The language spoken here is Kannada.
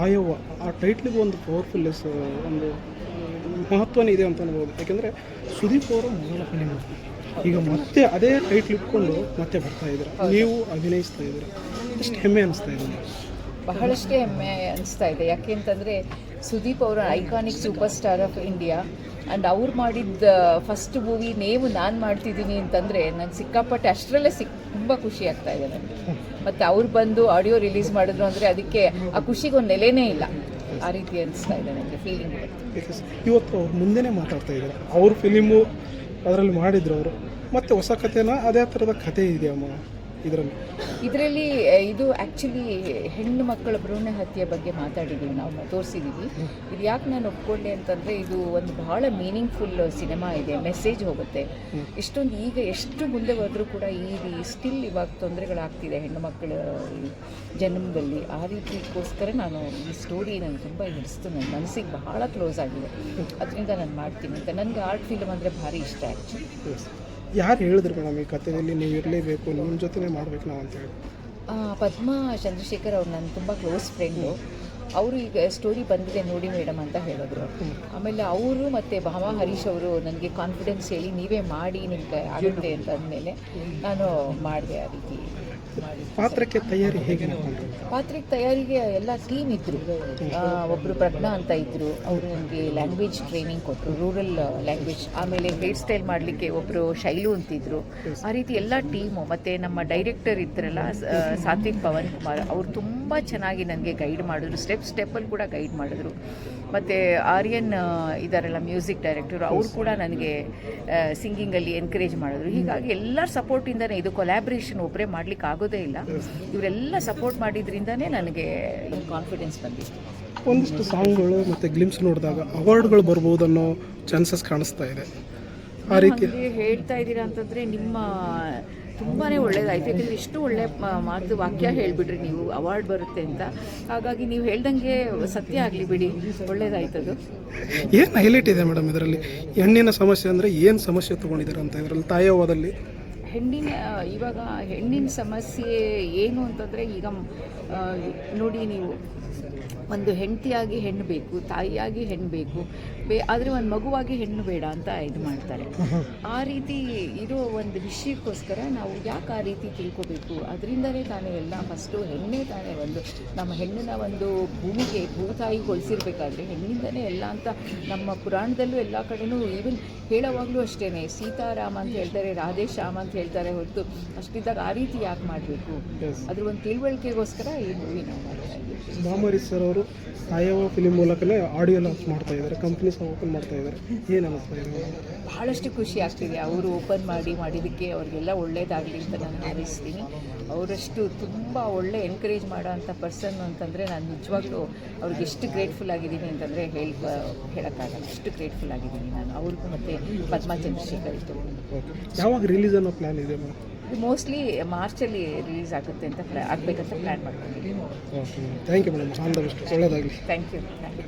ತಾಯವ್ವ ಆ ಟೈಟ್ಲಿಗೆ ಒಂದು ಪವರ್ಫುಲ್ನೆಸ್ ಒಂದು ಮಹತ್ವನೇ ಇದೆ ಅಂತ ಅನ್ಬೋದು. ಯಾಕೆಂದರೆ ಸುದೀಪ್ ಅವರ ಮೊದಲ ಫಿಲಿಮ್ ಈಗ ಮತ್ತೆ ಅದೇ ಟೈಟ್ಲ್ ಇಟ್ಕೊಂಡು ಮತ್ತೆ ಬರ್ತಾ ಇದ್ದೀರಾ. ನೀವು ಅಭಿನಯಿಸ್ತಾ ಇದ್ದೀರಾ? ಎಷ್ಟು ಹೆಮ್ಮೆ ಅನಿಸ್ತಾ ಇದೆ? ಬಹಳಷ್ಟೇ ಹೆಮ್ಮೆ ಅನಿಸ್ತಾ ಇದೆ. ಯಾಕೆ ಅಂತಂದರೆ ಸುದೀಪ್ ಅವರ iconic super star of India and ಅವ್ರು ಮಾಡಿದ್ದ ಫಸ್ಟ್ ಮೂವಿ ನೇವು, ನಾನು ಮಾಡ್ತಿದ್ದೀನಿ ಅಂತಂದರೆ ನಂಗೆ ಸಿಕ್ಕಾಪಟ್ಟೆ ಅಷ್ಟರಲ್ಲೇ ಸಿಕ್, ತುಂಬ ಖುಷಿ ಆಗ್ತಾ ಇದೆ ನನಗೆ ಮತ್ತು ಅವ್ರು ಬಂದು ಆಡಿಯೋ ರಿಲೀಸ್ ಮಾಡಿದ್ರು ಅಂದರೆ ಅದಕ್ಕೆ ಆ ಖುಷಿಗೆ ಒಂದು ನೆಲೆನೇ ಇಲ್ಲ. ಆ ರೀತಿ ಅನಿಸ್ತಾ ಇದೆ ನನಗೆ ಫೀಲಿಂಗ್ ಇವತ್ತು ಮುಂದೆನೇ ಮಾತಾಡ್ತಾ ಇದ್ದಾರೆ. ಅವ್ರ ಫಿಲಿಮು ಅದರಲ್ಲಿ ಮಾಡಿದ್ರು ಅವರು. ಮತ್ತೆ ಹೊಸ ಕಥೆನ ಅದೇ ಥರದ ಕಥೆ ಇದೆಯಮ್ಮ? ಇದರಲ್ಲಿ? ಇದರಲ್ಲಿ ಇದು ಆ್ಯಕ್ಚುಲಿ ಹೆಣ್ಣು ಮಕ್ಕಳ ಭ್ರೂಣ ಹತ್ಯೆ ಬಗ್ಗೆ ಮಾತಾಡಿದ್ದೀವಿ ನಾವು ತೋರಿಸಿದ್ದೀವಿ ಇದು ಯಾಕೆ ನಾನು ಒಪ್ಕೊಂಡೆ ಅಂತಂದರೆ ಇದು ಒಂದು ಬಹಳ ಮೀನಿಂಗ್ಫುಲ್ ಸಿನಿಮಾ ಇದೆ ಮೆಸೇಜ್ ಹೋಗುತ್ತೆ. ಇಷ್ಟೊಂದು ಈಗ ಎಷ್ಟು ಮುಂದೆ ಹೋದರೂ ಕೂಡ ಈ ಸ್ಟಿಲ್ ಇವಾಗ ತೊಂದರೆಗಳಾಗ್ತಿದೆ ಹೆಣ್ಣು ಮಕ್ಕಳ ಜನ್ಮದಲ್ಲಿ. ಆ ರೀತಿಗೋಸ್ಕರ ನಾನು ಈ ಸ್ಟೋರಿ ನನಗೆ ತುಂಬ ಹಿಡಿಸ್ತು ನನ್ನ ಮನಸ್ಸಿಗೆ ಬಹಳ ಕ್ಲೋಸ್ ಆಗಿದೆ. ಅದರಿಂದ ನಾನು ಮಾಡ್ತೀನಿ ಅಂತ. ನನಗೆ ಆರ್ಟ್ ಫಿಲ್ಮ್ ಅಂದರೆ ಭಾರಿ ಇಷ್ಟ ಆ್ಯಕ್ಚುಲಿ ಯಾರು ಹೇಳಿದ್ರು ಮೇಡಮ್ ಈ ಕಥೆಯಲ್ಲಿ ನೀವು ಇರಲೇಬೇಕು ನಿಮ್ಮ ಜೊತೆನೇ ಮಾಡ್ಬೇಕು ನಾವು ಅಂತೇಳಿ ಪದ್ಮಾ ಚಂದ್ರಶೇಖರ್ ಅವ್ರು ನನ್ನ ತುಂಬ ಕ್ಲೋಸ್ ಫ್ರೆಂಡು. ಅವರು ಈಗ ಸ್ಟೋರಿ ಬಂದಿದೆ ನೋಡಿ ಮೇಡಮ್ ಅಂತ ಹೇಳಿದ್ರು. ಆಮೇಲೆ ಅವರು ಮತ್ತು ಭಾಮ ಹರೀಶ್ ಅವರು ನನಗೆ ಕಾನ್ಫಿಡೆನ್ಸ್ ಹೇಳಿ ನೀವೇ ಮಾಡಿ ನಿಮಗೆ ಆಗುತ್ತೆ ಅಂತ ಅಂದಮೇಲೆ ನಾನು ಮಾಡಿದೆ ಆ ರೀತಿ. ಪಾತ್ರಕ್ಕೆ ತಯಾರಿ ಹೇಗೆ ಪಾತ್ರಕ್ಕೆ ತಯಾರಿಗೆ ಎಲ್ಲ ಟೀಮ್ ಇದ್ದರು ಒಬ್ಬರು ಪ್ರಜ್ಞಾ ಅಂತ ಇದ್ದರು ಅವರು ನನಗೆ ಲ್ಯಾಂಗ್ವೇಜ್ ಟ್ರೈನಿಂಗ್ ಕೊಟ್ಟರು ರೂರಲ್ ಲ್ಯಾಂಗ್ವೇಜ್ ಆಮೇಲೆ ಹೇರ್ ಸ್ಟೈಲ್ ಮಾಡಲಿಕ್ಕೆ ಒಬ್ಬರು ಶೈಲು ಅಂತಿದ್ರು. ಆ ರೀತಿ ಎಲ್ಲ ಟೀಮು ಮತ್ತು ನಮ್ಮ ಡೈರೆಕ್ಟರ್ ಇದ್ರಲ್ಲ ಸಾತ್ವಿಕ್ ಪವನ್ ಕುಮಾರ್, ಅವರು ತುಂಬ ಚೆನ್ನಾಗಿ ನನಗೆ ಗೈಡ್ ಮಾಡಿದ್ರು. ಸ್ಟೆಪ್ ಸ್ಟೆಪ್ಪಲ್ಲಿ ಕೂಡ ಗೈಡ್ ಮಾಡಿದ್ರು. ಮತ್ತು ಆರ್ಯನ್ ಇದಾರಲ್ಲ ಮ್ಯೂಸಿಕ್ ಡೈರೆಕ್ಟರ್ ಅವರು ಕೂಡ ನನಗೆ ಸಿಂಗಿಂಗಲ್ಲಿ ಎನ್ಕರೇಜ್ ಮಾಡಿದ್ರು. ಹೀಗಾಗಿ ಎಲ್ಲರ ಸಪೋರ್ಟಿಂದನೇ ಇದು ಕೊಲ್ಯಾಬ್ರೇಷನ್ ಒಬ್ಬರೇ ಮಾಡ್ಲಿಕ್ಕೆ ಆಗೋದೇ ಇಲ್ಲ. ಇವರೆಲ್ಲ ಸಪೋರ್ಟ್ ಮಾಡಿದ್ರಿಂದನೇ ನನಗೆ ಈ ಕಾನ್ಫಿಡೆನ್ಸ್ ಬಂದಿತ್ತು. ಒಂದಿಷ್ಟು ಸಾಂಗ್ಗಳು ಮತ್ತು ಗ್ಲಿಮ್ಸ್ ನೋಡಿದಾಗ ಅವಾರ್ಡ್ಗಳು ಬರ್ಬೋದು ಅನ್ನೋ ಚಾನ್ಸಸ್ ಕಾಣಿಸ್ತಾ ಇದೆ. ಆ ರೀತಿ ಹೇಳ್ತಾ ಇದ್ದೀರಾ ಅಂತಂದರೆ ನಿಮ್ಮ ತುಂಬಾ ಒಳ್ಳೇದಾಯ್ತು ಯಾಕಂದರೆ ಇಷ್ಟು ಒಳ್ಳೆ ಮಾತು ವಾಕ್ಯ ಹೇಳಿಬಿಡ್ರಿ ನೀವು. ಅವಾರ್ಡ್ ಬರುತ್ತೆ ಅಂತ. ಹಾಗಾಗಿ ನೀವು ಹೇಳ್ದಂಗೆ ಸತ್ಯ ಆಗಲಿ ಬಿಡಿ. ಒಳ್ಳೇದಾಯ್ತದು ಏನು ಹೈಲೈಟ್ ಇದೆ ಮೇಡಮ್ ಇದರಲ್ಲಿ? ಹೆಣ್ಣಿನ ಸಮಸ್ಯೆ ಅಂದರೆ ಏನು ಸಮಸ್ಯೆ ತೊಗೊಂಡಿದ್ದಾರೆ ಅಂತ ಇದರಲ್ಲಿ ತಾಯವ್ವದಲ್ಲಿ ಹೆಣ್ಣಿನ ಇವಾಗ ಹೆಣ್ಣಿನ ಸಮಸ್ಯೆ ಏನು ಅಂತಂದರೆ ಈಗ ನೋಡಿ ನೀವು. ಒಂದು ಹೆಂಡತಿಯಾಗಿ ಹೆಣ್ಣು ಬೇಕು ತಾಯಿಯಾಗಿ ಹೆಣ್ಣು ಬೇಕು ಬೇ ಆದರೆ ಒಂದು ಮಗುವಾಗಿ ಹೆಣ್ಣು ಬೇಡ ಅಂತ ಇದು ಮಾಡ್ತಾರೆ. ಆ ರೀತಿ ಇರೋ ಒಂದು ವಿಷಯಕ್ಕೋಸ್ಕರ ನಾವು ಯಾಕೆ ಆ ರೀತಿ ತಿಳ್ಕೊಬೇಕು? ಅದರಿಂದಲೇ ತಾನೇ ಎಲ್ಲ ಫಸ್ಟು ಹೆಣ್ಣೇ ತಾನೇ ಒಂದು ನಮ್ಮ ಹೆಣ್ಣಿನ ಒಂದು ಭೂಮಿಗೆ ಭೂತಾಯಿಗೊಳಿಸಿರ್ಬೇಕಾದ್ರೆ ಹೆಣ್ಣಿಂದನೇ ಎಲ್ಲ ಅಂತ ನಮ್ಮ ಪುರಾಣದಲ್ಲೂ ಎಲ್ಲ ಕಡೆನೂ ಈವನ್ ಹೇಳೋವಾಗಲೂ ಅಷ್ಟೇ ಸೀತಾರಾಮ ಅಂತ ಹೇಳ್ತಾರೆ ರಾಧೇಶ್ಯಾಮ ಅಂತ ಹೇಳ್ತಾರೆ ಹೊರತು ಅಷ್ಟಿದ್ದಾಗ ಆ ರೀತಿ ಯಾಕೆ ಮಾಡಬೇಕು? ಅದ್ರ ಒಂದು ತಿಳುವಳಿಕೆಗೋಸ್ಕರ ಈ ಮೂವಿ ನಾವು ಭಾಮರಿ ಸರ್ ಅವರು ಆಯವ ಫಿಲಿಮ್ ಮೂಲಕನೇ ಆಡಿಯೋ ಲಾಂಚ್ ಮಾಡ್ತಾ ಇದ್ದಾರೆ. ಕಂಪ್ನಿ ಸಹ ಓಪನ್ ಮಾಡ್ತಾ ಇದ್ದಾರೆ. ಏನು ಅನಿಸ್ತಾ ಇದೆ? ಬಹಳಷ್ಟು ಖುಷಿ ಆಗ್ತಿದೆ. ಅವರು ಓಪನ್ ಮಾಡಿ ಮಾಡಿದ್ದಕ್ಕೆ ಅವರಿಗೆಲ್ಲ ಒಳ್ಳೇದಾಗಲಿ ಅಂತ ನಾನು ಹಾರೈಸ್ತೀನಿ ಅವರಷ್ಟು ತುಂಬ ಒಳ್ಳೆ ಎನ್ಕರೇಜ್ ಮಾಡೋ ಅಂಥ ಪರ್ಸನ್ ಅಂತಂದರೆ ನಾನು ನಿಜವಾಗ್ಲೂ ಅವ್ರಿಗೆ ಎಷ್ಟು ಗ್ರೇಟ್ಫುಲ್ ಆಗಿದ್ದೀನಿ ಅಂತಂದರೆ ಹೇಳಿ ಹೇಳೋಕ್ಕಾಗಲ್ಲ. ಅಷ್ಟು ಗ್ರೇಟ್ಫುಲ್ ಆಗಿದ್ದೀನಿ ನಾನು. ಅವ್ರಿಗೂ ಮತ್ತು ಪದ್ಮಾ ಚಂದ್ರಶೇಖರ್ ಇತ್ತು ಯಾವಾಗ ರಿಲೀಸ್ ಅನ್ನೋ ಪ್ಲ್ಯಾನ್ ಇದು ಮೋಸ್ಟ್ಲಿ ಮಾರ್ಚಲ್ಲಿ ರಿಲೀಸ್ ಆಗುತ್ತೆ ಅಂತ ಆಗಬೇಕಂತ ಪ್ಲ್ಯಾನ್ ಮಾಡ್ಕೊಂಡಿದ್ದೀನಿ thank you madam all the best ಒಳ್ಳೆಯದಾಗಲಿ ಥ್ಯಾಂಕ್ ಯು ಥ್ಯಾಂಕ್ ಯು